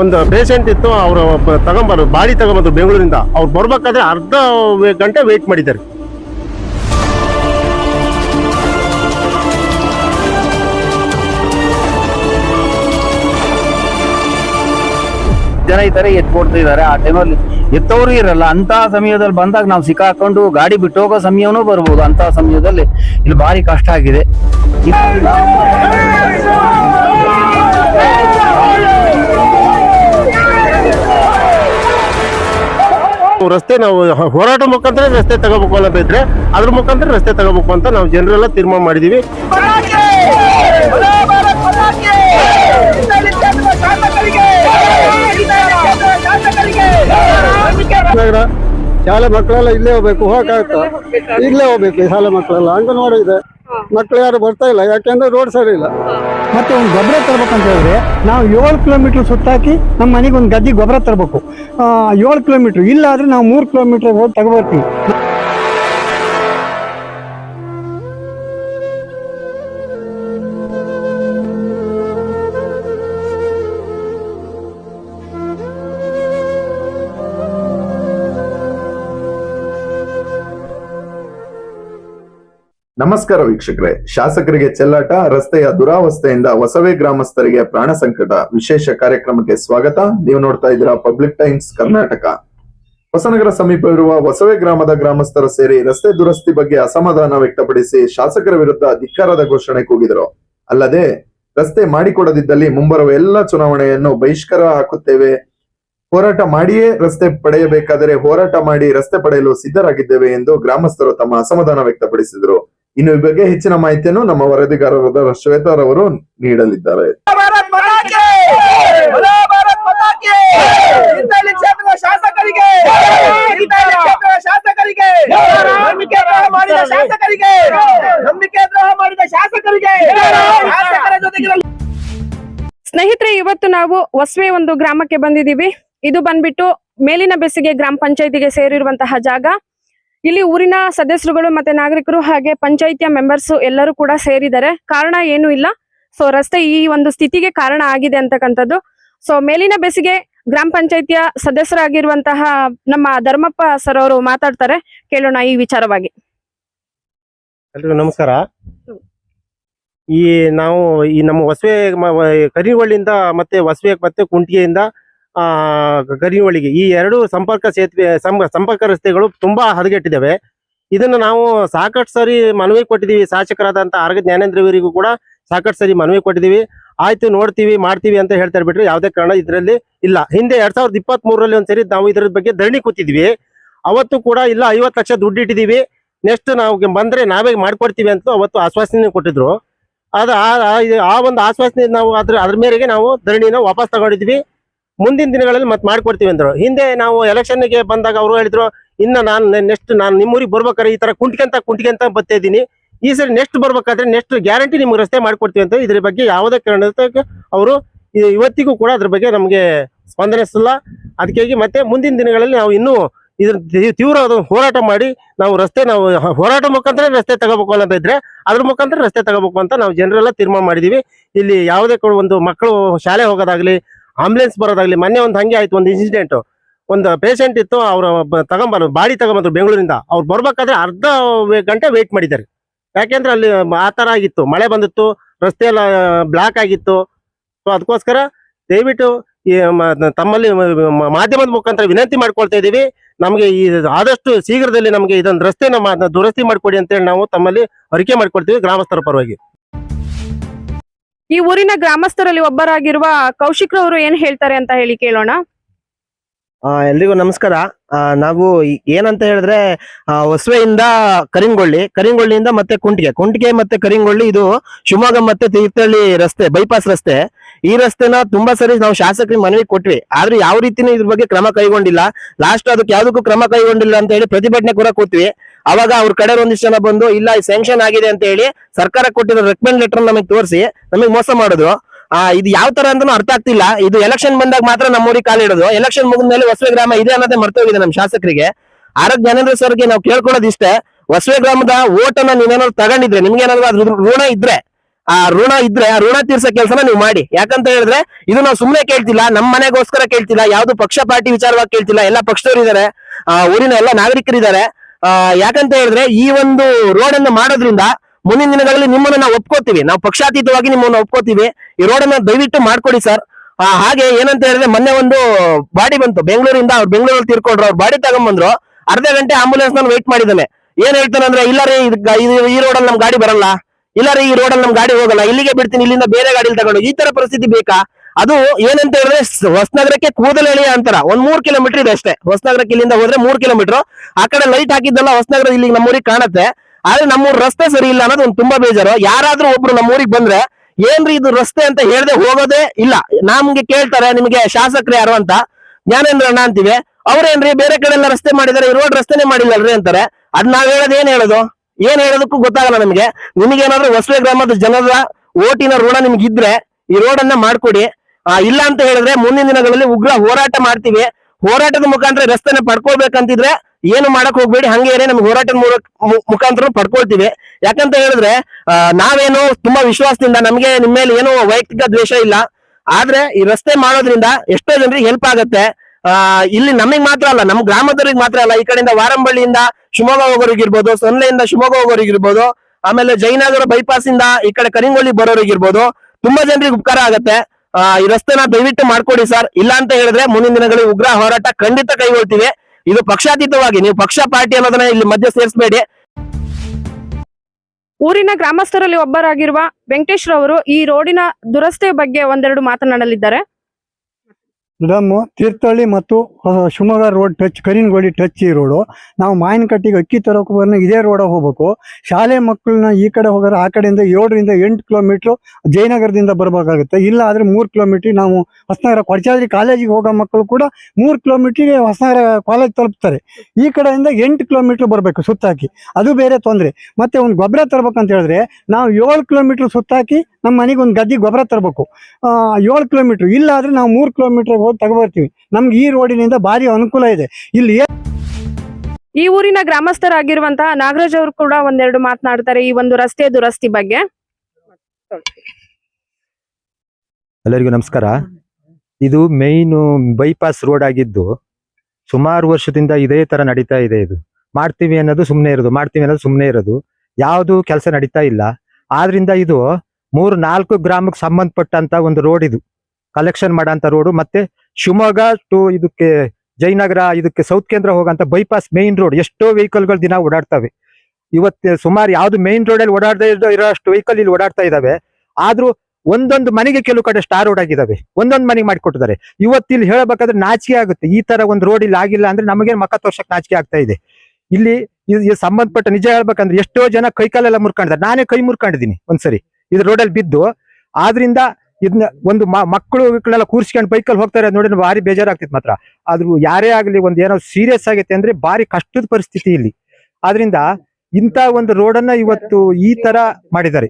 ಒಂದು ಪೇಷಂಟ್ ಇತ್ತು, ಅವರು ತಗೊಂಬರು, ಬಾಡಿ ತಗೊಂಬಂದ್ರು ಬೆಂಗಳೂರಿಂದ. ಅವ್ರು ಬರ್ಬೇಕಾದ್ರೆ ಅರ್ಧ ಗಂಟೆ ವೇಟ್ ಮಾಡಿದ್ದಾರೆ. ಜನ ತರ ಎತ್ಕೊಡ್ತಿದ್ದಾರೆ ಆ ಟೈಮಲ್ಲಿ ಎತ್ತವರು ಇರಲ್ಲ. ಅಂತ ಸಮಯದಲ್ಲಿ ಬಂದಾಗ ನಾವು ಸಿಕ್ಕಾಕೊಂಡು ಗಾಡಿ ಬಿಟ್ಟು ಹೋಗೋ ಸಮಯನೂ ಬರ್ಬೋದು. ಅಂತ ಸಮಯದಲ್ಲಿ ಇಲ್ಲಿ ಭಾರಿ ಕಷ್ಟ ಆಗಿದೆ. ರಸ್ತೆ ನಾವು ಹೋರಾಟ ಮುಖಾಂತರ ರಸ್ತೆ ತಗೋಬೇಕು ಅಂತ ಇದ್ರೆ ಅದ್ರ ಮುಖಾಂತರ ರಸ್ತೆ ತಗೋಬೇಕು ಅಂತ ನಾವು ಜನರೆಲ್ಲ ತೀರ್ಮಾನ ಮಾಡಿದೀವಿ. ಶಾಲೆ ಮಕ್ಕಳೆಲ್ಲ ಇಲ್ಲೇ ಹೋಗ್ಬೇಕು ಹೋಗಕ್ಕಾಗತ್ತ? ಇಲ್ಲೇ ಹೋಗ್ಬೇಕು ಈ ಶಾಲೆ ಮಕ್ಕಳೆಲ್ಲ ಅಂಗನವಾಡಿ ಇದೆ. ಮಕ್ಕಳು ಯಾರು ಬರ್ತಾ ಇಲ್ಲ ಯಾಕೆಂದ್ರೆ ರೋಡ್ ಸರಿ ಇಲ್ಲ. ಮತ್ತೆ ಒಂದು ಗೊಬ್ಬರ ತರ್ಬೇಕಂತ ಹೇಳಿದ್ರೆ ನಾವು ಏಳು ಕಿಲೋಮೀಟರ್ ಸುತ್ತಾಕಿ ನಮ್ಮ ಮನೆಗೆ ಒಂದು ಗದ್ದೆ ಗೊಬ್ಬರ ತರಬೇಕು. ಏಳು ಕಿಲೋಮೀಟರ್. ಇಲ್ಲ ಆದ್ರೆ ನಾವು ಮೂರು ಕಿಲೋಮೀಟರ್ ಹೋಗಿ ತಗೋಬರ್ತೀವಿ. ನಮಸ್ಕಾರ ವೀಕ್ಷಕರೇ. ಶಾಸಕರಿಗೆ ಚೆಲ್ಲಾಟ, ರಸ್ತೆಯ ದುರಾವಸ್ಥೆಯಿಂದ ಹೊಸವೇ ಗ್ರಾಮಸ್ಥರಿಗೆ ಪ್ರಾಣ ಸಂಕಟ. ವಿಶೇಷ ಕಾರ್ಯಕ್ರಮಕ್ಕೆ ಸ್ವಾಗತ. ನೀವು ನೋಡ್ತಾ ಇದ್ದೀರಾ ಪಬ್ಲಿಕ್ ಟೈಮ್ಸ್ ಕರ್ನಾಟಕ. ಹೊಸನಗರ ಸಮೀಪವಿರುವ ಹೊಸವೇ ಗ್ರಾಮದ ಗ್ರಾಮಸ್ಥರು ಸೇರಿ ರಸ್ತೆ ದುರಸ್ತಿ ಬಗ್ಗೆ ಅಸಮಾಧಾನ ವ್ಯಕ್ತಪಡಿಸಿ ಶಾಸಕರ ವಿರುದ್ಧ ಧಿಕ್ಕಾರದ ಘೋಷಣೆ ಕೂಗಿದರು. ಅಲ್ಲದೆ, ರಸ್ತೆ ಮಾಡಿಕೊಡದಿದ್ದಲ್ಲಿ ಮುಂಬರುವ ಎಲ್ಲ ಚುನಾವಣೆಯನ್ನು ಬಹಿಷ್ಕಾರ ಹಾಕುತ್ತೇವೆ. ಹೋರಾಟ ಮಾಡಿಯೇ ರಸ್ತೆ ಪಡೆಯಬೇಕಾದರೆ ಹೋರಾಟ ಮಾಡಿ ರಸ್ತೆ ಪಡೆಯಲು ಸಿದ್ಧರಾಗಿದ್ದೇವೆ ಎಂದು ಗ್ರಾಮಸ್ಥರು ತಮ್ಮ ಅಸಮಾಧಾನ ವ್ಯಕ್ತಪಡಿಸಿದರು. ಇನ್ನು ಈ ಬಗ್ಗೆ ಹೆಚ್ಚಿನ ಮಾಹಿತಿಯನ್ನು ನಮ್ಮ ವರದಿಗಾರರಾದ ನೀಡಲಿದ್ದಾರೆ. ಕಿ! ಇಂತಹಳ್ಳಿ ಕ್ಷೇತ್ರದ ಶಾಸಕರಿಗೆ! ಶಾಸಕರಿಗೆ! ನಂಬಿಕೆ ದ್ರೋಹ ಮಾಡಿದ ಶಾಸಕರಿಗೆ! ನಂಬಿಕೆ ದ್ರೋಹ ಮಾಡಿದ ಶಾಸಕರಿಗೆ! ಶಾಸಕರ ಜೊತೆಗಿರಲು. ಸ್ನೇಹಿತರೆ ಇವತ್ತು ನಾವು ಹೊಸವೆ ಒಂದು ಗ್ರಾಮಕ್ಕೆ ಬಂದಿದ್ದೀವಿ. ಇದು ಬಂದ್ಬಿಟ್ಟು ಮೇಲಿನ ಬೆಸಿಗೆ ಗ್ರಾಮ ಪಂಚಾಯತಿಗೆ ಸೇರಿರುವಂತಹ ಜಾಗ. ಇಲ್ಲಿ ಊರಿನ ಸದಸ್ಯರುಗಳು ಮತ್ತೆ ನಾಗರಿಕರು ಹಾಗೆ ಪಂಚಾಯತಿಯ ಮೆಂಬರ್ಸ್ ಎಲ್ಲರೂ ಕೂಡ ಸೇರಿದ್ದಾರೆ. ಕಾರಣ ಏನು ಇಲ್ಲ. ಸೊ ರಸ್ತೆ ಈ ಒಂದು ಸ್ಥಿತಿಗೆ ಕಾರಣ ಆಗಿದೆ ಅಂತಕ್ಕಂಥದ್ದು. ಸೊ ಮೇಲಿನ ಬೆಸಿಗೆ ಗ್ರಾಮ ಪಂಚಾಯತಿಯ ಸದಸ್ಯರಾಗಿರುವಂತಹ ನಮ್ಮ ಧರ್ಮಪ್ಪ ಸರ್ ಅವರು ಮಾತಾಡ್ತಾರೆ. ಕೇಳೋಣ ಈ ವಿಚಾರವಾಗಿ. ಎಲ್ರಿಗೂ ನಮಸ್ಕಾರ. ಈ ನಾವು ಈ ನಮ್ಮ ಹೊಸವೆ ಕರಿಗೊಳ್ಳಿಂದ ಮತ್ತೆ ಹೊಸವೆ ಮತ್ತೆ ಕುಂಟಿಗೆಯಿಂದ ಆ ಕರಿವಳ್ಳಿಗೆ ಈ ಎರಡು ಸಂಪರ್ಕ ಸೇತುವೆ ಸಂಪರ್ಕ ರಸ್ತೆಗಳು ತುಂಬಾ ಹದಗೆಟ್ಟಿದ್ದಾವೆ. ಇದನ್ನ ನಾವು ಸಾಕಷ್ಟು ಸರಿ ಮನವಿ ಕೊಟ್ಟಿದೀವಿ ಶಾಸಕರಾದಂತ ಆರ್ಗ ಜ್ಞಾನೇಂದ್ರವರಿಗೂ ಕೂಡ ಸಾಕಷ್ಟು ಸರಿ ಮನವಿ ಕೊಟ್ಟಿದ್ದೀವಿ. ಆಯ್ತು, ನೋಡ್ತೀವಿ, ಮಾಡ್ತೀವಿ ಅಂತ ಹೇಳ್ತಾರೆ ಬಿಟ್ರೆ ಯಾವುದೇ ಕಾರಣ ಇದರಲ್ಲಿ ಇಲ್ಲ. ಹಿಂದೆ ಎರಡ್ ಸಾವಿರದ ಇಪ್ಪತ್ತ್ ಮೂರರಲ್ಲಿ ಒಂದ್ಸರಿ ನಾವು ಇದ್ರ ಬಗ್ಗೆ ಧರಣಿ ಕೂತಿದ್ವಿ. ಅವತ್ತು ಕೂಡ ಇಲ್ಲ, ಐವತ್ತು ಲಕ್ಷ ದುಡ್ಡು ಇಟ್ಟಿದೀವಿ ನೆಕ್ಸ್ಟ್ ನಾವು ಬಂದ್ರೆ ನಾವೇ ಮಾಡ್ಕೊಡ್ತೀವಿ ಅಂತ ಅವತ್ತು ಆಶ್ವಾಸನೆ ಕೊಟ್ಟಿದ್ರು. ಅದ ಆ ಒಂದು ಆಶ್ವಾಸನೆ ನಾವು ಅದ್ರ ಅದ್ರ ಮೇರೆಗೆ ನಾವು ಧರಣಿನ ವಾಪಸ್ ತಗೊಂಡಿದ್ವಿ. ಮುಂದಿನ ದಿನಗಳಲ್ಲಿ ಮತ್ತೆ ಮಾಡ್ಕೊಡ್ತೀವಿ ಅಂದ್ರು. ಹಿಂದೆ ನಾವು ಎಲೆಕ್ಷನ್ಗೆ ಬಂದಾಗ ಅವರು ಹೇಳಿದ್ರು, ಇನ್ನ ನಾನು ನೆಕ್ಸ್ಟ್ ನಾನು ನಿಮ್ಮೂರಿಗೆ ಬರ್ಬೇಕಾದ್ರೆ ಈ ತರ ಕುಂಟ್ಕೊಂತ ಕುಂಟ್ಕೊಂತ ಬರ್ತಾ ಇದ್ದೀನಿ. ಈ ಸರಿ ನೆಕ್ಸ್ಟ್ ಬರ್ಬೇಕಾದ್ರೆ ನೆಕ್ಸ್ಟ್ ಗ್ಯಾರಂಟಿ ನಿಮ್ಗೆ ರಸ್ತೆ ಮಾಡ್ಕೊಡ್ತೀವಿ ಅಂತ ಇದ್ರ ಬಗ್ಗೆ ಯಾವುದೇ ಕಾರಣಕ್ಕೆ ಅವರು ಇವತ್ತಿಗೂ ಕೂಡ ಅದ್ರ ಬಗ್ಗೆ ನಮಗೆ ಸ್ಪಂದನಿಸಲ್ಲ ಅದಕ್ಕಾಗಿ ಮತ್ತೆ ಮುಂದಿನ ದಿನಗಳಲ್ಲಿ ನಾವು ಇನ್ನೂ ಇದ್ರ ತೀವ್ರವಾದ ಹೋರಾಟ ಮಾಡಿ ನಾವು ರಸ್ತೆ ನಾವು ಹೋರಾಟ ಮುಖಾಂತರ ರಸ್ತೆ ತಗೋಬೇಕು ಅಂತ ಇದ್ರೆ ಅದ್ರ ಮುಖಾಂತರ ರಸ್ತೆ ತಗೋಬೇಕು ಅಂತ ನಾವು ಜನರೆಲ್ಲ ತೀರ್ಮಾನ ಮಾಡಿದೀವಿ. ಇಲ್ಲಿ ಯಾವುದೇ ಒಂದು ಮಕ್ಕಳು ಶಾಲೆ ಹೋಗೋದಾಗ್ಲಿ ಆಂಬುಲೆನ್ಸ್ ಬರೋದಾಗ್ಲಿ ಮೊನ್ನೆ ಒಂದು ಹಂಗೆ ಆಯ್ತು, ಒಂದು ಇನ್ಸಿಡೆಂಟ್ ಒಂದು ಪೇಷಂಟ್ ಇತ್ತು, ಅವ್ರ ತಗೊಂಬರು ಬಾಡಿ ತಗೊಂಬಂದ್ರು ಬೆಂಗಳೂರಿಂದ. ಅವ್ರು ಬರ್ಬೇಕಾದ್ರೆ ಅರ್ಧ ಗಂಟೆ ವೇಟ್ ಮಾಡಿದ್ದಾರೆ. ಯಾಕೆಂದ್ರೆ ಅಲ್ಲಿ ಆ ತರ ಆಗಿತ್ತು. ಮಳೆ ಬಂದಿತ್ತು, ರಸ್ತೆ ಎಲ್ಲ ಬ್ಲಾಕ್ ಆಗಿತ್ತು. ಸೊ ಅದಕ್ಕೋಸ್ಕರ ದಯವಿಟ್ಟು ತಮ್ಮಲ್ಲಿ ಮಾಧ್ಯಮದ ಮುಖಾಂತರ ವಿನಂತಿ ಮಾಡ್ಕೊಳ್ತಾ ಇದ್ದೀವಿ. ನಮಗೆ ಈ, ಆದಷ್ಟು ಶೀಘ್ರದಲ್ಲಿ ನಮಗೆ ಇದೊಂದು ರಸ್ತೆನ ದುರಸ್ತಿ ಮಾಡಿಕೊಡಿ ಅಂತೇಳಿ ನಾವು ತಮ್ಮಲ್ಲಿ ಅರಿಕೆ ಮಾಡ್ಕೊಳ್ತೀವಿ ಗ್ರಾಮಸ್ಥರ ಪರವಾಗಿ. ಈ ಊರಿನ ಗ್ರಾಮಸ್ಥರಲ್ಲಿ ಒಬ್ಬರಾಗಿರುವ ಕೌಶಿಕ್ ಅವರು ಏನ್ ಹೇಳ್ತಾರೆ ಅಂತ ಹೇಳಿ ಕೇಳೋಣ. ಎಲ್ರಿಗೂ ನಮಸ್ಕಾರ. ನಾವು ಏನಂತ ಹೇಳಿದ್ರೆ ಹೊಸವೆಯಿಂದ ಕರಿಂಗೊಳ್ಳಿ, ಕರಿಂಗೊಳ್ಳಿಯಿಂದ ಮತ್ತೆ ಕುಂಟಿಗೆ. ಕುಂಟಿಗೆ ಮತ್ತೆ ಕರಿಂಗೊಳ್ಳಿ ಇದು ಶಿವಮೊಗ್ಗ ಮತ್ತೆ ತೀರ್ಥಹಳ್ಳಿ ರಸ್ತೆ ಬೈಪಾಸ್ ರಸ್ತೆ. ಈ ರಸ್ತೆನ ತುಂಬಾ ಸರಿ ನಾವು ಶಾಸಕರಿಗೆ ಮನವಿ ಕೊಟ್ವಿ. ಆದ್ರೆ ಯಾವ ರೀತಿನೂ ಇದ್ರ ಬಗ್ಗೆ ಕ್ರಮ ಕೈಗೊಂಡಿಲ್ಲ. ಲಾಸ್ಟ್ ಅದಕ್ಕೆ ಯಾವ್ದಕ್ಕೂ ಕ್ರಮ ಕೈಗೊಂಡಿಲ್ಲ ಅಂತ ಹೇಳಿ ಪ್ರತಿಭಟನೆ ಕೂಡ ಕೂತ್ವಿ. ಅವಾಗ ಅವ್ರ ಕಡೆ ಒಂದಿಷ್ಟು ಜನ ಬಂದು, ಇಲ್ಲ ಸ್ಯಾಂಕ್ಷನ್ ಆಗಿದೆ ಅಂತ ಹೇಳಿ ಸರ್ಕಾರ ಕೊಟ್ಟಿರೋ ರೆಕಮೆಂಡ್ ಲೆಟರ್ ನಮಗೆ ತೋರಿಸಿ, ನಮಗೆ ಮೋಸ ಮಾಡಿದ್ರು ಆ, ಇದು ಯಾವ ತರ ಅಂತಾನು ಅರ್ಥ ಆಗ್ತಿಲ್ಲ. ಇದು ಎಲೆಕ್ಷನ್ ಬಂದಾಗ ಮಾತ್ರ ನಮ್ಮೂರಿಗೆ ಕಾಲಿಡೋದು ಎಲೆಕ್ಷನ್ ಮುಗಿದ್ಮೇಲೆ ಹೊಸವೆ ಗ್ರಾಮ ಇದೆ ಅನ್ನೋದೇ ಮರ್ತೋಗಿದೆ ನಮ್ಮ ಶಾಸಕರಿಗೆ. ಆರೋಗ್ಯ ಜ್ಞಾನೇಂದ್ರ ಸರ್ಗೆ ನಾವು ಕೇಳ್ಕೊಳ್ಳೋದು ಇಷ್ಟೇ. ಹೊಸವೆ ಗ್ರಾಮದ ಓಟನ್ನ ನೀವೇನಾದ್ರು ತಗೊಂಡಿದ್ರೆ, ನಿಮ್ಗೆ ಏನಾದ್ರು ಅದ್ರ ಋಣ ಇದ್ರೆ, ಆ, ಋಣ ಇದ್ರೆ, ಆ ಋಣ ತೀರ್ಸೋ ಕೆಲಸನ ನೀವು ಮಾಡಿ. ಯಾಕಂತ ಹೇಳಿದ್ರೆ, ಇದು ನಾವು ಸುಮ್ಮನೆ ಕೇಳ್ತಿಲ್ಲ, ನಮ್ಮ ಮನೆಗೋಸ್ಕರ ಕೇಳ್ತಿಲ್ಲ, ಯಾವ್ದು ಪಕ್ಷ, ಪಾರ್ಟಿ ವಿಚಾರವಾಗಿ ಕೇಳ್ತಿಲ್ಲ, ಎಲ್ಲ ಪಕ್ಷದವರು ಇದಾರೆ. ಆ, ಊರಿನ ಎಲ್ಲ ನಾಗರಿಕರಿದ್ದಾರೆ. ಯಾಕಂತ ಹೇಳಿದ್ರೆ ಈ ಒಂದು ರೋಡ್ ಅನ್ನು ಮಾಡೋದ್ರಿಂದ ಮುಂದಿನ ದಿನಗಳಲ್ಲಿ ನಿಮ್ಮನ್ನ ನಾವು ಒಪ್ಕೋತೀವಿ. ನಾವು ಪಕ್ಷಾತೀತವಾಗಿ ನಿಮ್ಮನ್ನ ಒಪ್ಕೋತೀವಿ. ಈ ರೋಡ್ ಅನ್ನ ದಯವಿಟ್ಟು ಮಾಡ್ಕೊಡಿ ಸರ್. ಹಾಗೆ ಏನಂತ ಹೇಳಿದ್ರೆ ಮೊನ್ನೆ ಒಂದು ಬಾಡಿ ಬಂತು. ಬೆಂಗಳೂರಿಂದ ಅವ್ರು ಬೆಂಗಳೂರಲ್ಲಿ ತೀರ್ಕೊಂಡ್ರು. ಅವ್ರು ಬಾಡಿ ತಗೊಂಡ್ಬಂದ್ರು ಅರ್ಧ ಗಂಟೆ ಆಂಬುಲೆನ್ಸ್ ನಾನು ವೇಟ್ ಮಾಡಿದ್ದಾನೆ. ಏನ್ ಹೇಳ್ತಾನೆ ಅಂದ್ರೆ, ಇಲ್ಲ ರೀ ಈ ರೋಡಲ್ಲಿ ನಮ್ ಗಾಡಿ ಬರಲ್ಲ. ಇಲ್ಲ ರೀ, ಈ ರೋಡಲ್ಲಿ ನಮ್ ಗಾಡಿ ಹೋಗಲ್ಲ. ಇಲ್ಲಿಗೆ ಬಿಡ್ತೀನಿ, ಇಲ್ಲಿಂದ ಬೇರೆ ಗಾಡಿಲಿ ತಗೊಂಡು ಈ ತರ ಪರಿಸ್ಥಿತಿ ಬೇಕಾ? ಅದು ಏನಂತ ಹೇಳಿದ್ರೆ ಹೊಸನಗರಕ್ಕೆ ಕೂದಲೆಳೆಯ ಅಂತರ. ಒಂದ್ ಮೂರ್ ಕಿಲೋಮೀಟರ್ ಇದೆ ಅಷ್ಟೇ. ಹೊಸನಗರಕ್ಕೆ ಇಲ್ಲಿಂದ ಹೋದ್ರೆ ಮೂರ್ ಕಿಲೋಮೀಟರ್ ಆ ಕಡೆ ಲೈಟ್ ಹಾಕಿದ್ದಲ್ಲ ಹೊಸನಗರ ಇಲ್ಲಿ ನಮ್ಮೂರಿಗೆ ಕಾಣತ್ತೆ. ಆದ್ರೆ ನಮ್ಮೂರ್ ರಸ್ತೆ ಸರಿ ಇಲ್ಲ ಅನ್ನೋದು ಒಂದು ತುಂಬಾ ಬೇಜಾರು. ಯಾರಾದ್ರೂ ಒಬ್ರು ನಮ್ಮೂರಿಗೆ ಬಂದ್ರೆ ಏನ್ರಿ ಇದು ರಸ್ತೆ ಅಂತ ಹೇಳದೆ ಹೋಗೋದೇ ಇಲ್ಲ. ನಮ್ಗೆ ಕೇಳ್ತಾರೆ, ನಿಮಗೆ ಶಾಸಕರು ಯಾರು ಅಂತ. ಜ್ಞಾನೇಂದ್ರ ಅಣ್ಣ ಅಂತೀವಿ. ಅವ್ರೇನ್ರಿ ಬೇರೆ ಕಡೆ ಎಲ್ಲ ರಸ್ತೆ ಮಾಡಿದಾರೆ, ಈ ರೋಡ್ ರಸ್ತೆನೆ ಮಾಡಿಲ್ಲಲ್ರಿ ಅಂತಾರೆ. ಅದ್ ನಾವ್ ಹೇಳೋದ್ ಏನ್ ಹೇಳೋದು? ಏನ್ ಹೇಳೋದಕ್ಕೂ ಗೊತ್ತಾಗಲ್ಲ ನಮಗೆ. ನಿಮಗೇನಾದ್ರೂ ಹೊಸವೆ ಗ್ರಾಮದ ಜನರ ಓಟಿನ ಋಣ ನಿಮ್ಗಿದ್ರೆ ಈ ರೋಡ್ ಅನ್ನ ಮಾಡ್ಕೊಡಿ. ಇಲ್ಲ ಅಂತ ಹೇಳಿದ್ರೆ ಮುಂದಿನ ದಿನಗಳಲ್ಲಿ ಉಗ್ರ ಹೋರಾಟ ಮಾಡ್ತೀವಿ. ಹೋರಾಟದ ಮುಖಾಂತರ ರಸ್ತೆನ ಪಡ್ಕೊಳ್ಬೇಕಂತಿದ್ರೆ ಏನು ಮಾಡಕ್ ಹೋಗ್ಬೇಡಿ. ಹಂಗೆ ನಮ್ಗೆ ಹೋರಾಟದ ಮುಖಾಂತರ ಪಡ್ಕೊಳ್ತೀವಿ. ಯಾಕಂತ ಹೇಳಿದ್ರೆ ನಾವೇನು ತುಂಬಾ ವಿಶ್ವಾಸದಿಂದ ನಮ್ಗೆ ನಿಮ್ಮ ಮೇಲೆ ಏನು ವೈಯಕ್ತಿಕ ದ್ವೇಷ ಇಲ್ಲ. ಆದ್ರೆ ಈ ರಸ್ತೆ ಮಾಡೋದ್ರಿಂದ ಎಷ್ಟೋ ಜನರಿಗೆ ಹೆಲ್ಪ್ ಆಗತ್ತೆ. ಆ, ಇಲ್ಲಿ ನಮಗ್ ಮಾತ್ರ ಅಲ್ಲ, ನಮ್ ಗ್ರಾಮದವ್ರಿಗೆ ಮಾತ್ರ ಅಲ್ಲ. ಈ ಕಡೆಯಿಂದ ವಾರಂಬಳ್ಳಿಯಿಂದ ಶಿವಮೊಗ್ಗ ಹೋಗೋರಿಗಿರ್ಬೋದು, ಸೊನ್ನೆಯಿಂದ ಶಿವಮೊಗ್ಗ ಹೋಗೋರಿಗಿರ್ಬೋದು, ಆಮೇಲೆ ಜೈನಗರ ಬೈಪಾಸ್ ಇಂದ ಈ ಕಡೆ ಕರಿಂಗೊಳ್ಳಿ ಬರೋರಿಗಿರ್ಬೋದು, ತುಂಬಾ ಜನರಿಗೆ ಉಪಕಾರ ಆಗತ್ತೆ. ಈ ರಸ್ತೆನ ದಯವಿಟ್ಟು ಮಾಡ್ಕೊಡಿ ಸರ್. ಇಲ್ಲ ಅಂತ ಹೇಳಿದ್ರೆ ಮುಂದಿನ ದಿನಗಳಲ್ಲಿ ಉಗ್ರ ಹೋರಾಟ ಖಂಡಿತ ಕೈಗೊಳ್ತೀವಿ. ಇದು ಪಕ್ಷಾತೀತವಾಗಿ, ನೀವು ಪಕ್ಷ ಪಾರ್ಟಿ ಅನ್ನೋದನ್ನ ಇಲ್ಲಿ ಮಧ್ಯ ಸೇರಿಸಬೇಡಿ. ಊರಿನ ಗ್ರಾಮಸ್ಥರಲ್ಲಿ ಒಬ್ಬರಾಗಿರುವ ವೆಂಕಟೇಶ್ ರವರು ಈ ರೋಡಿನ ದುರಸ್ತಿ ಬಗ್ಗೆ ಒಂದೆರಡು ಮಾತನಾಡಲಿದ್ದಾರೆ. ಮೇಡಮ್ ತೀರ್ಥಹಳ್ಳಿ ಮತ್ತು Shivamogga road touch Karinagodi touch ಈ ರೋಡು ನಾವು ಮಾವಿನಕಟ್ಟಿಗೆ ಅಕ್ಕಿ ತರೋಕೆ ಬರೋ ಇದೇ ರೋಡ ಹೋಗ್ಬೇಕು. ಶಾಲೆ ಮಕ್ಕಳನ್ನ ಈ ಕಡೆ ಹೋಗೋರು ಆ ಕಡೆಯಿಂದ ಏಳರಿಂದ ಎಂಟು ಕಿಲೋಮೀಟ್ರು ಜಯನಗರದಿಂದ ಬರಬೇಕಾಗುತ್ತೆ. ಇಲ್ಲ ಆದರೆ ಮೂರು ಕಿಲೋಮೀಟ್ರಿಗೆ ನಾವು ಹೊಸನಗರ ಕೊಡಚಾದ್ರಿ ಕಾಲೇಜಿಗೆ ಹೋಗೋ ಮಕ್ಕಳು ಕೂಡ ಮೂರು ಕಿಲೋಮೀಟ್ರಿಗೆ ಹೊಸನಗರ ಕಾಲೇಜ್ ತಲುಪ್ತಾರೆ. ಈ ಕಡೆಯಿಂದ ಎಂಟು ಕಿಲೋಮೀಟ್ರ್ ಬರಬೇಕು ಸುತ್ತಾಕಿ. ಅದು ಬೇರೆ ತೊಂದರೆ. ಮತ್ತೆ ಒಂದು ಗೊಬ್ಬರ ತರಬೇಕಂತ ಹೇಳಿದ್ರೆ ನಾವು ಏಳು ಕಿಲೋಮೀಟ್ರ್ ಸುತ್ತಾಕಿ ನಮ್ಮ ಮನೆಗೆ ಒಂದು ಗದ್ದೆ ಗೊಬ್ಬರ ತರಬೇಕು. ಏಳು ಕಿಲೋಮೀಟ್ರ್ ಇಲ್ಲ ಆದ್ರೆ ನಾವು ಮೂರು ಕಿಲೋಮೀಟ್ರ್ ಹೋಗಿ ತಗೊಬರ್ತೀವಿ. ನಮ್ಗೆ ಈ ರೋಡಿನಿಂದ ಭಾರಿ ಅನುಕೂಲ ಇದೆ. ಇಲ್ಲಿ ಈ ಊರಿನ ಗ್ರಾಮಸ್ಥರಾಗಿರುವಂತಹ ನಾಗರಾಜ್ ಅವರು ಕೂಡ ಒಂದೆರಡು ಮಾತನಾಡ್ತಾರೆ ಈ ಒಂದು ರಸ್ತೆ ದುರಸ್ತಿ ಬಗ್ಗೆ. ಎಲ್ಲರಿಗೂ ನಮಸ್ಕಾರ. ಇದು ಮೇನ್ ಬೈಪಾಸ್ ರೋಡ್ ಆಗಿದ್ದು ಸುಮಾರು ವರ್ಷದಿಂದ ಇದೇ ತರ ನಡೀತಾ ಇದೆ ಇದು. ಮಾಡ್ತೀವಿ ಅನ್ನೋದು ಸುಮ್ಮನೆ ಇರೋದು ಮಾಡ್ತೀವಿ ಅನ್ನೋದು ಸುಮ್ಮನೆ ಇರೋದು. ಯಾವುದು ಕೆಲಸ ನಡೀತಾ ಇಲ್ಲ. ಆದ್ರಿಂದ ಇದು ಮೂರು ನಾಲ್ಕು ಗ್ರಾಮಕ್ಕೆ ಸಂಬಂಧಪಟ್ಟಂತ ಒಂದು ರೋಡ್ ಇದು. ಕಲೆಕ್ಷನ್ ಮಾಡಂತ ರೋಡು ಮತ್ತೆ ಶಿವಮೊಗ್ಗ ಟು ಇದಕ್ಕೆ ಜಯನಗರ, ಇದಕ್ಕೆ ಸೌತ್ ಕೇಂದ್ರ ಹೋಗಂತ ಬೈಪಾಸ್ ಮೇನ್ ರೋಡ್ ಎಷ್ಟೋ ವೆಹಿಕಲ್ಗಳು ದಿನ ಓಡಾಡ್ತವೆ. ಇವತ್ತು ಸುಮಾರು ಯಾವ್ದು ಮೇನ್ ರೋಡ್ ಅಲ್ಲಿ ಓಡಾಡದೇ ಇರೋ ಅಷ್ಟು ವೆಹಿಕಲ್ ಇಲ್ಲಿ ಓಡಾಡ್ತಾ ಇದಾವೆ. ಆದ್ರೂ ಒಂದೊಂದು ಮನೆಗೆ ಕೆಲವು ಕಡೆ ಸ್ಟಾರ್ ರೋಡ್ ಆಗಿದಾವೆ. ಒಂದೊಂದು ಮನೆಗೆ ಮಾಡಿಕೊಟ್ಟಿದ್ದಾರೆ. ಇವತ್ತು ಇಲ್ಲಿ ಹೇಳಬೇಕಾದ್ರೆ ನಾಚಿಕೆ ಆಗುತ್ತೆ. ಈ ತರ ಒಂದು ರೋಡ್ ಇಲ್ಲಿ ಆಗಿಲ್ಲ ಅಂದ್ರೆ ನಮಗೆ ಮಕ್ಕ ತೋರ್ಸಕ್ ನಾಚಿಕೆ ಆಗ್ತಾ ಇದೆ. ಇಲ್ಲಿ ಸಂಬಂಧಪಟ್ಟ ನಿಜ ಹೇಳ್ಬೇಕಂದ್ರೆ ಎಷ್ಟೋ ಜನ ಕೈಕಾಲೆಲ್ಲ ಮುರ್ಕೊಂಡಿದ್ದಾರೆ. ನಾನೇ ಕೈ ಮುರ್ಕೊಂಡಿದ್ದೀನಿ ಒಂದ್ಸರಿ. ಇದು ರೋಡಲ್ಲಿ ಬಿದ್ದು. ಆದ್ರಿಂದ ಇದನ್ನ ಒಂದು ಮಕ್ಕಳು ಮಕ್ಕಳೆಲ್ಲ ಕೂರ್ಸ್ಕೊಂಡು ಬೈಕಲ್ಲಿ ಹೋಗ್ತಾರೆ ನೋಡಿ ಭಾರಿ ಬೇಜಾರಾಗ್ತಿತ್ತು ಮಾತ್ರ. ಆದ್ರೂ ಯಾರೇ ಆಗಲಿ ಒಂದು ಏನೋ ಸೀರಿಯಸ್ ಆಗೈತೆ ಅಂದ್ರೆ ಭಾರಿ ಕಷ್ಟದ ಪರಿಸ್ಥಿತಿ ಇಲ್ಲಿ. ಆದ್ರಿಂದ ಇಂತ ಒಂದು ರೋಡನ್ನ ಇವತ್ತು ಈ ತರ ಮಾಡಿದ್ದಾರೆ.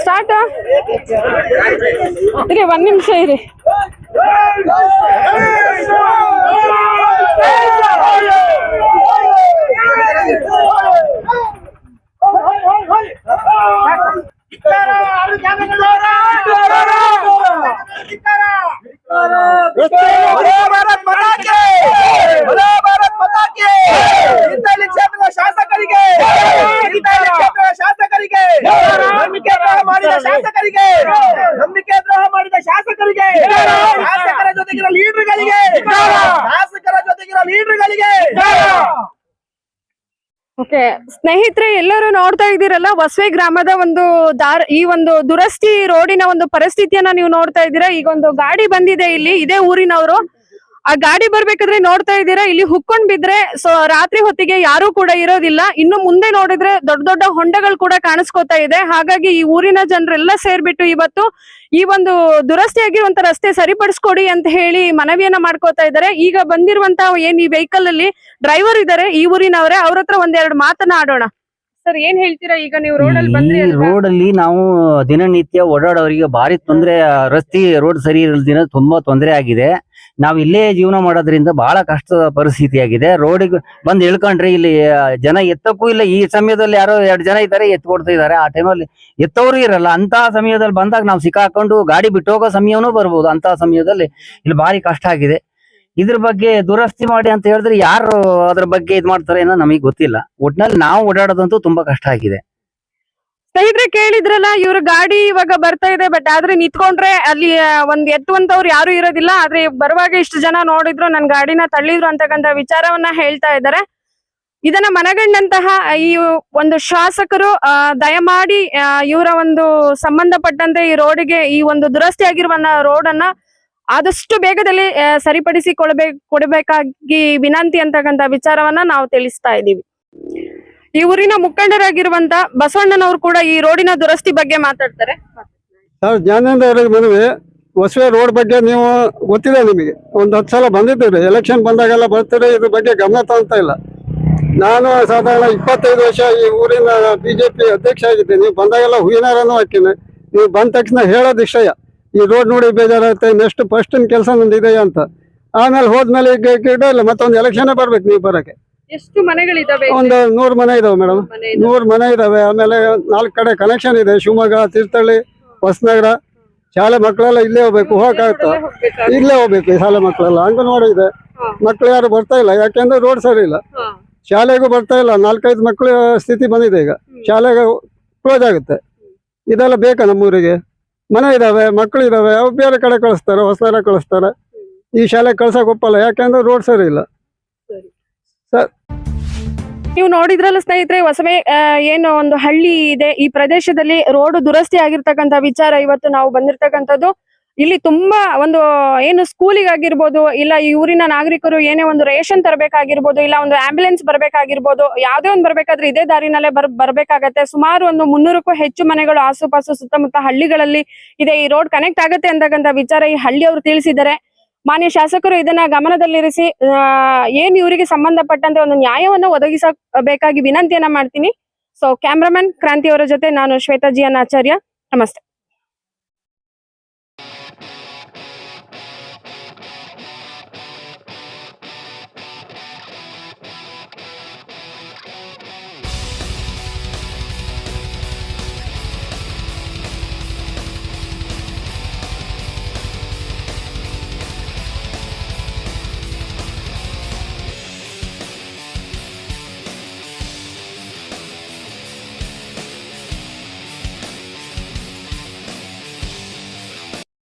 ಸ್ಟಾರ್ಟ್ ಇರಿ ಒಂದ್ ನಿಮಿಷ ಇರಿ बोलो भारत माता की ಓಕೆ, ಸ್ನೇಹಿತರೆ, ಎಲ್ಲರೂ ನೋಡ್ತಾ ಇದ್ದೀರಲ್ಲ ವಸವೆ ಗ್ರಾಮದ ಒಂದು ದಾರ, ಈ ಒಂದು ದುರಸ್ತಿ ರೋಡಿನ ಒಂದು ಪರಿಸ್ಥಿತಿಯನ್ನ ನೀವು ನೋಡ್ತಾ ಇದ್ದೀರಾ? ಈಗ ಒಂದು ಗಾಡಿ ಬಂದಿದೆ ಇಲ್ಲಿ, ಇದೇ ಊರಿನವರು. ಆ ಗಾಡಿ ಬರ್ಬೇಕಾದ್ರೆ ನೋಡ್ತಾ ಇದ್ದೀರಾ? ಇಲ್ಲಿ ಹುಕ್ಕೊಂಡ್ ಬಿದ್ರೆ ಸೊ ರಾತ್ರಿ ಹೊತ್ತಿಗೆ ಯಾರು ಕೂಡ ಇರೋದಿಲ್ಲ. ಇನ್ನು ಮುಂದೆ ನೋಡಿದ್ರೆ ದೊಡ್ಡ ದೊಡ್ಡ ಹೊಂಡಗಳು ಕೂಡ ಕಾಣಿಸ್ಕೊತಾ ಇದೆ. ಹಾಗಾಗಿ ಈ ಊರಿನ ಜನರೆಲ್ಲ ಸೇರ್ಬಿಟ್ಟು ಇವತ್ತು ಈ ಒಂದು ದುರಸ್ತಿ ಆಗಿರುವಂತ ರಸ್ತೆ ಸರಿಪಡಿಸ್ಕೊಡಿ ಅಂತ ಹೇಳಿ ಮನವಿಯನ್ನ ಮಾಡ್ಕೋತಾ ಇದ್ದಾರೆ. ಈಗ ಬಂದಿರುವಂತಹ ಏನ್ ಈ ವೆಹಿಕಲ್ ಅಲ್ಲಿ ಡ್ರೈವರ್ ಇದ್ದಾರೆ ಈ ಊರಿನವರೇ, ಅವ್ರ ಹತ್ರ ಒಂದೆರಡು ಮಾತನ್ನ ಆಡೋಣ. ಸರ್ ಏನ್ ಹೇಳ್ತೀರಾ? ಈಗ ನೀವು ರೋಡ್ ಅಲ್ಲಿ ಬಂದ್ರಿ ಈ ಅಲ್ವಾ? ರೋಡ್ ಅಲ್ಲಿ ನಾವು ದಿನನಿತ್ಯ ಓಡಾಡೋರಿಗೆ ಭಾರಿ ತೊಂದ್ರೆ ರಸ್ತೆ ರೋಡ್ ಸರಿ ಇರಲ್ದಿನ ತುಂಬಾ ತೊಂದರೆ ಆಗಿದೆ. ನಾವ್ ಇಲ್ಲೇ ಜೀವನ ಮಾಡೋದ್ರಿಂದ ಬಹಳ ಕಷ್ಟದ ಪರಿಸ್ಥಿತಿ ಆಗಿದೆ. ರೋಡಿಗೆ ಬಂದ್ ಇಳ್ಕೊಂಡ್ರೆ ಇಲ್ಲಿ ಆ, ಜನ ಎತ್ತಕ್ಕೂ ಇಲ್ಲ. ಈ ಸಮಯದಲ್ಲಿ ಯಾರೋ ಎರಡು ಜನ ಇದ್ದಾರೆ ಎತ್ಕೊಡ್ತಾ ಇದಾರೆ ಆ ಟೈಮಲ್ಲಿ ಎತ್ತವರು ಇರಲ್ಲ. ಅಂತ ಸಮಯದಲ್ಲಿ ಬಂದಾಗ ನಾವು ಸಿಕ್ಕಾಕೊಂಡು ಗಾಡಿ ಬಿಟ್ಟು ಹೋಗೋ ಸಮಯನೂ ಬರ್ಬೋದು. ಅಂತ ಸಮಯದಲ್ಲಿ ಇಲ್ಲಿ ಭಾರಿ ಕಷ್ಟ ಆಗಿದೆ. ಇದ್ರ ಬಗ್ಗೆ ದುರಸ್ತಿ ಮಾಡಿ ಅಂತ ಹೇಳಿದ್ರೆ ಯಾರು ಅದ್ರ ಬಗ್ಗೆ ಇದ್ ಮಾಡ್ತಾರೆ ಏನೋ ನಮಗೆ ಗೊತ್ತಿಲ್ಲ. ಒಟ್ನಲ್ಲಿ ನಾವು ಓಡಾಡೋದಂತೂ ತುಂಬಾ ಕಷ್ಟ ಆಗಿದೆ. ಸ್ನೇಹಿತರೆ, ಕೇಳಿದ್ರಲ್ಲ, ಇವ್ರ ಗಾಡಿ ಇವಾಗ ಬರ್ತಾ ಇದೆ ಬಟ್ ಆದ್ರೆ ನಿಂತ್ಕೊಂಡ್ರೆ ಅಲ್ಲಿ ಒಂದ್ ಎತ್ತುವಂತವ್ರು ಯಾರು ಇರೋದಿಲ್ಲ. ಆದ್ರೆ ಬರುವಾಗ ಇಷ್ಟು ಜನ ನೋಡಿದ್ರು, ನನ್ ಗಾಡಿನ ತಳ್ಳಿದ್ರು ಅಂತಕ್ಕಂತ ವಿಚಾರವನ್ನ ಹೇಳ್ತಾ ಇದ್ದಾರೆ. ಇದನ್ನ ಮನಗಂಡಂತಹ ಈ ಒಂದು ಶಾಸಕರು ದಯಮಾಡಿ ಇವರ ಒಂದು ಸಂಬಂಧಪಟ್ಟಂತೆ ಈ ರೋಡಿಗೆ ಈ ಒಂದು ದುರಸ್ತಿ ಆಗಿರುವ ರೋಡ್ ಅನ್ನ ಆದಷ್ಟು ಬೇಗದಲ್ಲಿ ಸರಿಪಡಿಸಿ ಕೊಡಬೇಕು ಕೊಡಬೇಕಾಗಿ ವಿನಂತಿ ಅಂತಕ್ಕಂಥ ವಿಚಾರವನ್ನ ನಾವು ತಿಳಿಸ್ತಾ ಇದ್ದೀವಿ. ಈ ಊರಿನ ಮುಖಂಡರಾಗಿರುವಂತ ಬಸವಣ್ಣನವರು ಕೂಡ ಈ ರೋಡಿನ ದುರಸ್ತಿ ಬಗ್ಗೆ ಮಾತಾಡ್ತಾರೆ. ಮನವಿ ಹೊಸವೆ ರೋಡ್ ಬಗ್ಗೆ ನೀವು ಗೊತ್ತಿದೆ ನಿಮಗೆ. ಒಂದು ಹತ್ತು ಸಲ ಬಂದಿದ್ದೀರಿ. ಎಲೆಕ್ಷನ್ ಬಂದಾಗೆಲ್ಲ ಬರ್ತೀರಿ. ಇದ್ರ ಬಗ್ಗೆ ಗಮನ ತಗೊಂತ ಇಲ್ಲ. ನಾನು ಸಾಧಾರಣ ಇಪ್ಪತ್ತೈದು ವರ್ಷ ಈ ಊರಿನ ಬಿಜೆಪಿ ಅಧ್ಯಕ್ಷ ಆಗಿದ್ದೀನಿ. ನೀವು ಬಂದಾಗೆಲ್ಲ ಹೂವಿನಾರನೂ ಹಾಕಿನಿ. ನೀವು ಬಂದ ತಕ್ಷಣ ಹೇಳೋದು ಇಷ್ಟಯ ಈ ರೋಡ್ ನೋಡಿ ಬೇಜಾರಾಗುತ್ತೆ ನೆಕ್ಸ್ಟ್ ಫಸ್ಟ್ ಕೆಲಸ ನಂದು ಇದೆಯಾ ಅಂತ. ಆಮೇಲೆ ಹೋದ್ಮೇಲೆ ಈಗ ಇಲ್ಲ ಮತ್ತೊಂದು ಎಲೆಕ್ಷನ್ ಬರ್ಬೇಕು ನೀವು ಬರಕ್ಕೆ. ಎಷ್ಟು ಮನೆಗಳಿದಾವೆ ಒಂದು ನೂರು ಮನೆ ಇದಾವೆ ಮೇಡಮ್ ನೂರು ಮನೆ ಇದಾವೆ. ಆಮೇಲೆ ನಾಲ್ಕು ಕಡೆ ಕನೆಕ್ಷನ್ ಇದೆ. ಶಿವಮೊಗ್ಗ ತೀರ್ಥಹಳ್ಳಿ ಹೊಸನಗರ. ಶಾಲೆ ಮಕ್ಕಳೆಲ್ಲ ಇಲ್ಲೇ ಹೋಗ್ಬೇಕು. ಹೋಗಕ್ಕಾಗತ್ತ ಇಲ್ಲೇ ಹೋಗ್ಬೇಕು? ಶಾಲೆ ಮಕ್ಕಳೆಲ್ಲ. ಅಂಗನವಾಡಿ ಇದೆ. ಮಕ್ಳು ಯಾರು ಬರ್ತಾ ಇಲ್ಲ. ಯಾಕೆಂದ್ರೆ ರೋಡ್ ಸರಿ ಇಲ್ಲ. ಶಾಲೆಗೂ ಬರ್ತಾ ಇಲ್ಲ. ನಾಲ್ಕೈದು ಮಕ್ಕಳ ಸ್ಥಿತಿ ಬಂದಿದೆ ಈಗ. ಶಾಲೆಗೆ ಕ್ಲೋಸ್ ಆಗುತ್ತೆ. ಇದೆಲ್ಲ ಬೇಕಾ ನಮ್ಮೂರಿಗೆ? ಮನೆ ಇದಾವೆ ಮಕ್ಕಳು ಇದಾವೆ ಅವು ಬೇರೆ ಕಡೆ ಕಳಿಸ್ತಾರೆ ಹೊಸನಗರ ಕಳಿಸ್ತಾರೆ. ಈ ಶಾಲೆ ಕಳ್ಸಕ್ ಒಪ್ಪಲ್ಲ ಯಾಕೆಂದ್ರೆ ರೋಡ್ ಸರಿ ಇಲ್ಲ. ಸರ್. ನೀವು ನೋಡಿದ್ರಲ್ಲ ಸ್ನೇಹಿತರೆ ಹೊಸಮೇ ಏನು ಒಂದು ಹಳ್ಳಿ ಇದೆ. ಈ ಪ್ರದೇಶದಲ್ಲಿ ರೋಡ್ ದುರಸ್ತಿ ಆಗಿರ್ತಕ್ಕಂತ ವಿಚಾರ ಇವತ್ತು ನಾವು ಬಂದಿರ್ತಕ್ಕಂಥದ್ದು. ಇಲ್ಲಿ ತುಂಬಾ ಒಂದು ಏನು ಸ್ಕೂಲಿಗಾಗಿರ್ಬೋದು, ಇಲ್ಲ ಈ ಊರಿನ ನಾಗರಿಕರು ಏನೇ ಒಂದು ರೇಷನ್ ತರಬೇಕಾಗಿರ್ಬೋದು, ಇಲ್ಲ ಒಂದು ಆಂಬ್ಯುಲೆನ್ಸ್ ಬರ್ಬೇಕಾಗಿರ್ಬೋದು, ಯಾವುದೇ ಒಂದು ಬರಬೇಕಾದ್ರೆ ಇದೇ ದಾರಿನಲ್ಲೇ ಬರ್, ಬರ್ಬೇಕಾಗತ್ತೆ. ಸುಮಾರು ಒಂದು ಮುನ್ನೂರಕ್ಕೂ ಹೆಚ್ಚು ಮನೆಗಳು ಆಸುಪಾಸು ಸುತ್ತಮುತ್ತ ಹಳ್ಳಿಗಳಲ್ಲಿ ಇದೆ. ಈ ರೋಡ್ ಕನೆಕ್ಟ್ ಆಗತ್ತೆ ಅಂತಕ್ಕಂಥ ವಿಚಾರ ಈ ಹಳ್ಳಿಯವರು ತಿಳಿಸಿದ್ದಾರೆ. ಮಾನ್ಯ ಶಾಸಕರು ಇದನ್ನ ಗಮನದಲ್ಲಿರಿಸಿ ಏನ್ ಇವರಿಗೆ ಸಂಬಂಧಪಟ್ಟಂತೆ ಒಂದು ನ್ಯಾಯವನ್ನು ಒದಗಿಸಬೇಕಾಗಿ ವಿನಂತಿಯನ್ನ ಮಾಡ್ತೀನಿ. ಸೊ ಕ್ಯಾಮ್ರಾಮನ್ ಕ್ರಾಂತಿ ಅವರ ಜೊತೆ ನಾನು ಶ್ವೇತಾ ಜಿಯನ್ ಆಚಾರ್ಯ. ನಮಸ್ತೆ.